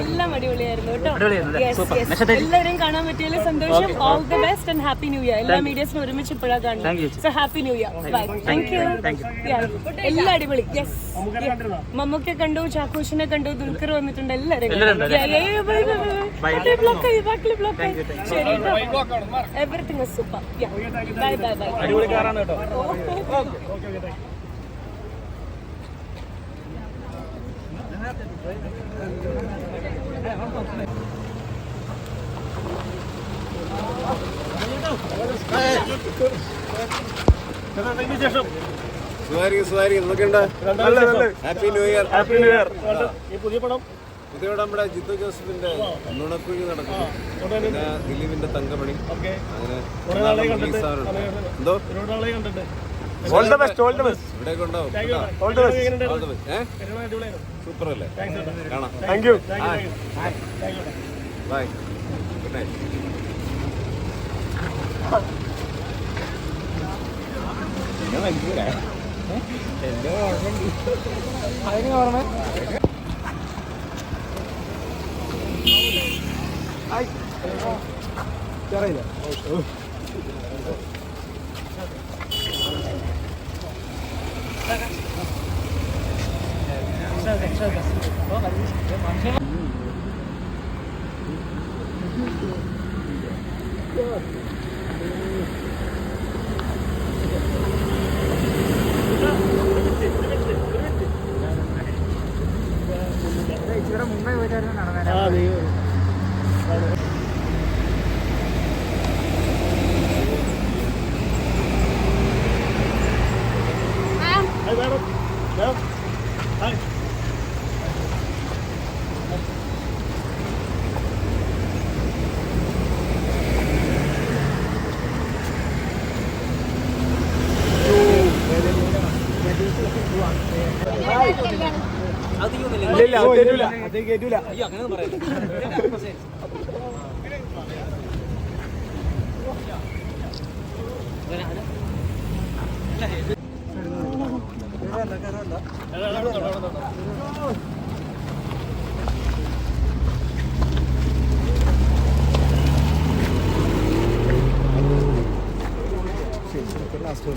എല്ലാം അടിപൊളിയായിരുന്നു കേട്ടോ. എല്ലാവരും കാണാൻ പറ്റിയതിൽ സന്തോഷം. All the best and happy new year എല്ലാ മീഡിയസിനും ഒരുമിച്ച് ഇപ്പോഴാണ് കാണുന്നത്. So happy new year thank you എല്ലാം അടിപൊളി. യെസ് മമ്മൂക്കെ കണ്ടു ചാക്കോഷിനെ കണ്ടു ദുൽഖർ വന്നിട്ടുണ്ട്. എല്ലാവരും everything super bye bye bye അടിപൊളി കാറാണ് കേട്ടോ. ശേഷം happy new year happy new year ഈ പുതിയ പടം? പുതിയ നമ്മുടെ ജിത്തു ജോസഫിന്റെ നുണക്കുഴി നടക്കുന്നു. പിന്നെ ദിലീപിന്റെ തങ്കമണി. അങ്ങനെ എന്തോ? All the best all the best ഇവിടെ ഉണ്ടാവും all the best all the best ഏ? അടിപൊളിയായിരുന്നു സൂപ്പർ അല്ലേ കാണാം. Thank you bye good night ആ നീ ഹായ് മാഡം മാഡം ഹായ് ഇല്ല ഇല്ല അത് കേറ്റൂല. അത് കേറ്റൂല. ശരി ലാസ്റ്റ്